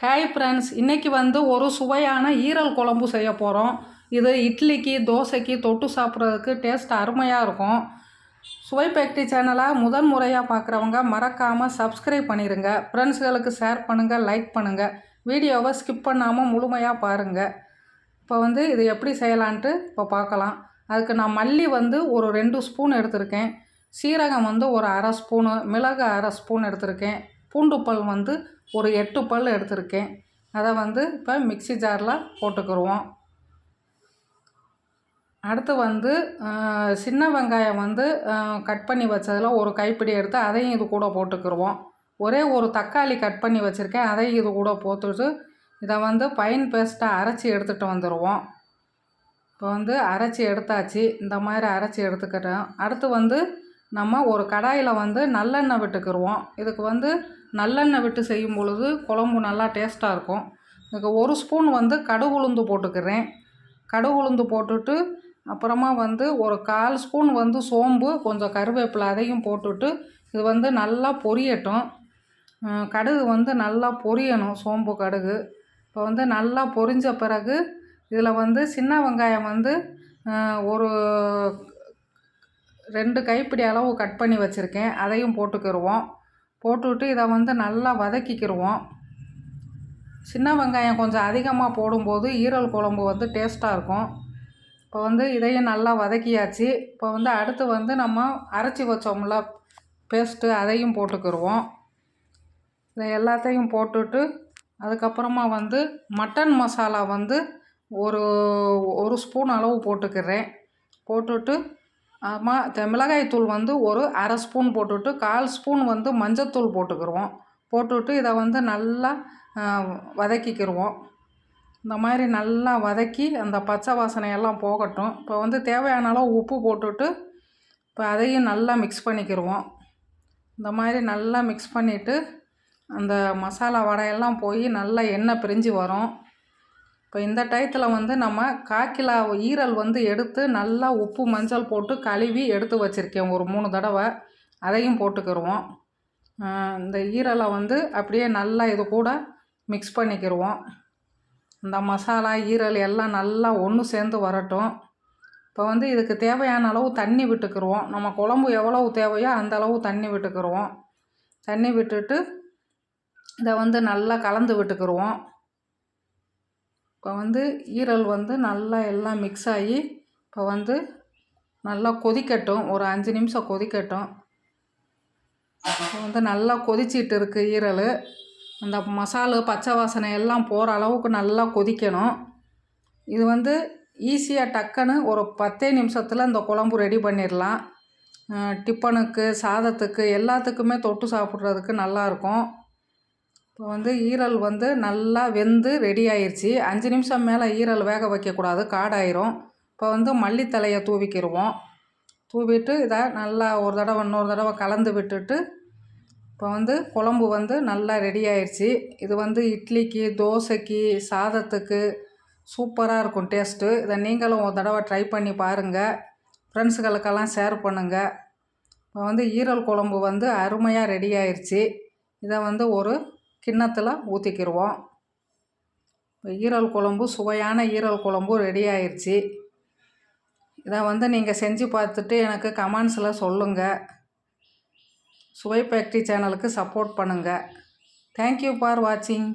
காய் ஃப்ரெண்ட்ஸ் இன்றைக்கி வந்து ஒரு சுவையான ஈரல் குழம்பு செய்ய போகிறோம் இது இட்லிக்கு தோசைக்கு தொட்டு சாப்பிட்றதுக்கு டேஸ்ட் அருமையாக இருக்கும். சுவை பேக்டி சேனலை முதன் முறையாக பார்க்குறவங்க மறக்காமல் சப்ஸ்கிரைப் பண்ணிடுங்க ஃப்ரெண்ட்ஸ்களுக்கு ஷேர் பண்ணுங்கள் லைக் பண்ணுங்கள் வீடியோவை ஸ்கிப் பண்ணாமல் முழுமையாக பாருங்கள் இப்போ வந்து இது எப்படி செய்யலான்ட்டு இப்போ பார்க்கலாம் அதுக்கு நான் மல்லி வந்து ஒரு ரெண்டு ஸ்பூன் எடுத்திருக்கேன். சீரகம் வந்து ஒரு அரை ஸ்பூனு மிளகு அரை ஸ்பூன் எடுத்திருக்கேன். பூண்டுப்பல் வந்து ஒரு எட்டு பல் எடுத்திருக்கேன். அதை வந்து இப்போ மிக்சி ஜாரில் போட்டுக்கிடுவோம் அடுத்து வந்து சின்ன வெங்காயம் வந்து கட் பண்ணி வச்சதில் ஒரு கைப்பிடி எடுத்து அதையும் இது கூட போட்டுக்கிடுவோம் ஒரே ஒரு தக்காளி கட் பண்ணி வச்சுருக்கேன். அதையும் இது கூட போட்டுட்டு இதை வந்து பைன் பேஸ்ட்டாக அரைச்சி எடுத்துகிட்டு வந்துடுவோம் இப்போ வந்து அரைச்சி எடுத்தாச்சு. இந்த மாதிரி அரைச்சி எடுத்துக்கிட்டோம் அடுத்து வந்து நம்ம ஒரு கடாயில் வந்து நல்லெண்ணெய் விட்டுக்கிடுவோம் இதுக்கு வந்து நல்லெண்ணெய் விட்டு செய்யும் பொழுது குழம்பு நல்லா டேஸ்ட்டாக இருக்கும். இதுக்கு ஒரு ஸ்பூன் வந்து கடுகு உளுந்து போட்டுக்கிறேன். கடுகு உளுந்து போட்டுட்டு அப்புறமா வந்து ஒரு கால் ஸ்பூன் வந்து சோம்பு கொஞ்சம் கருவேப்பிலை அதையும் போட்டுட்டு இது வந்து நல்லா பொரியட்டும். கடுகு வந்து நல்லா பொரியணும் சோம்பு கடுகு. இப்போ வந்து நல்லா பொரிஞ்ச பிறகு இதில் வந்து சின்ன வெங்காயம் வந்து ஒரு ரெண்டு கைப்பிடி அளவு கட் பண்ணி வச்சுருக்கேன். அதையும் போட்டுக்கிடுவோம் போட்டுவிட்டு இதை வந்து நல்லா வதக்கிக்கிடுவோம் சின்ன வெங்காயம் கொஞ்சம் அதிகமாக போடும்போது ஈரல் குழம்பு வந்து டேஸ்ட்டாக இருக்கும். இப்போ வந்து இதையும் நல்லா வதக்கியாச்சு. இப்போ வந்து அடுத்து வந்து நம்ம அரைச்சி வச்சோம்ல பேஸ்ட்டு அதையும் போட்டுக்கிடுவோம் இதை எல்லாத்தையும் போட்டுட்டு அதுக்கப்புறமா வந்து மட்டன் மசாலா வந்து ஒரு ஒரு ஸ்பூன் அளவு போட்டுக்கிறேன். போட்டுட்டு மா மிளகாய்த்தூள் வந்து ஒரு அரை ஸ்பூன் போட்டுவிட்டு கால் ஸ்பூன் வந்து மஞ்சத்தூள் போட்டுக்கிடுவோம் போட்டுவிட்டு இதை வந்து நல்லா வதக்கிக்கிடுவோம் இந்த மாதிரி நல்லா வதக்கி அந்த பச்சை வாசனையெல்லாம் போகட்டும். இப்போ வந்து தேவையான அளவு உப்பு போட்டுவிட்டு இப்போ அதையும் நல்லா மிக்ஸ் பண்ணிக்கிடுவோம் இந்த மாதிரி நல்லா மிக்ஸ் பண்ணிவிட்டு அந்த மசாலா வடையெல்லாம் போய் நல்லா எண்ணெய் பிரிஞ்சு வரும். இப்போ இந்த டயத்தில் வந்து நம்ம காக்கிலா ஈரல் வந்து எடுத்து நல்லா உப்பு மஞ்சள் போட்டு கழுவி எடுத்து வச்சுருக்கேன். ஒரு மூணு தடவை அதையும் போட்டுக்கிடுவோம் இந்த ஈரலை வந்து அப்படியே நல்லா இது கூட மிக்ஸ் பண்ணிக்கிடுவோம் இந்த மசாலா ஈரல் எல்லாம் நல்லா ஒன்று சேர்ந்து வரட்டும். இப்போ வந்து இதுக்கு தேவையான அளவு தண்ணி விட்டுக்கிடுவோம் நம்ம குழம்பு எவ்வளவு தேவையோ அந்த அளவு தண்ணி விட்டுக்கிடுவோம் தண்ணி விட்டுட்டு இதை வந்து நல்லா கலந்து விட்டுக்கிடுவோம் இப்போ வந்து ஈரல் வந்து நல்லா எல்லாம் மிக்ஸ் ஆகி இப்போ வந்து நல்லா கொதிக்கட்டும். ஒரு அஞ்சு நிமிஷம் கொதிக்கட்டும். இப்போ வந்து நல்லா கொதிச்சிட்டு இருக்குது ஈரல். அந்த மசாலு பச்சை வாசனை எல்லாம் போகிற அளவுக்கு நல்லா கொதிக்கணும். இது வந்து ஈஸியாக டக்குன்னு ஒரு பத்தே நிமிஷத்தில் இந்த குழம்பு ரெடி பண்ணிடலாம். டிஃபனுக்கு சாதத்துக்கு எல்லாத்துக்குமே தொட்டு சாப்பிட்றதுக்கு நல்லாயிருக்கும் இப்போ வந்து ஈரல் வந்து நல்லா வெந்து ரெடி ஆயிடுச்சு அஞ்சு நிமிஷம் மேலே ஈரல் வேக வைக்கக்கூடாது காடாயிரும். இப்போ வந்து மல்லித்தலையை தூவிக்கிடுவோம் தூவிட்டு இதை நல்லா ஒரு தடவை இன்னொரு தடவை கலந்து விட்டுட்டு இப்போ வந்து குழம்பு வந்து நல்லா ரெடி ஆயிடுச்சு இது வந்து இட்லிக்கு தோசைக்கு சாதத்துக்கு சூப்பராக இருக்கும் டேஸ்ட்டு இதை நீங்களும் ஒரு தடவை ட்ரை பண்ணி பாருங்கள் ஃப்ரெண்ட்ஸுகளுக்கெல்லாம் ஷேர் பண்ணுங்கள் இப்போ வந்து ஈரல் குழம்பு வந்து அருமையாக ரெடி ஆயிடுச்சு இதை வந்து ஒரு கிண்ணத்தில் ஊற்றிக்கிடுவோம் ஈரல் குழம்பு சுவையான ஈரல் குழம்பு ரெடி ஆயிடுச்சு இதை வந்து நீங்கள் செஞ்சு பார்த்துட்டு எனக்கு கமெண்ட்ஸில் சொல்லுங்கள் சுவை ஃபேக்ட்ரி சேனலுக்கு சப்போர்ட் பண்ணுங்கள் தேங்க்யூ ஃபார் வாட்சிங்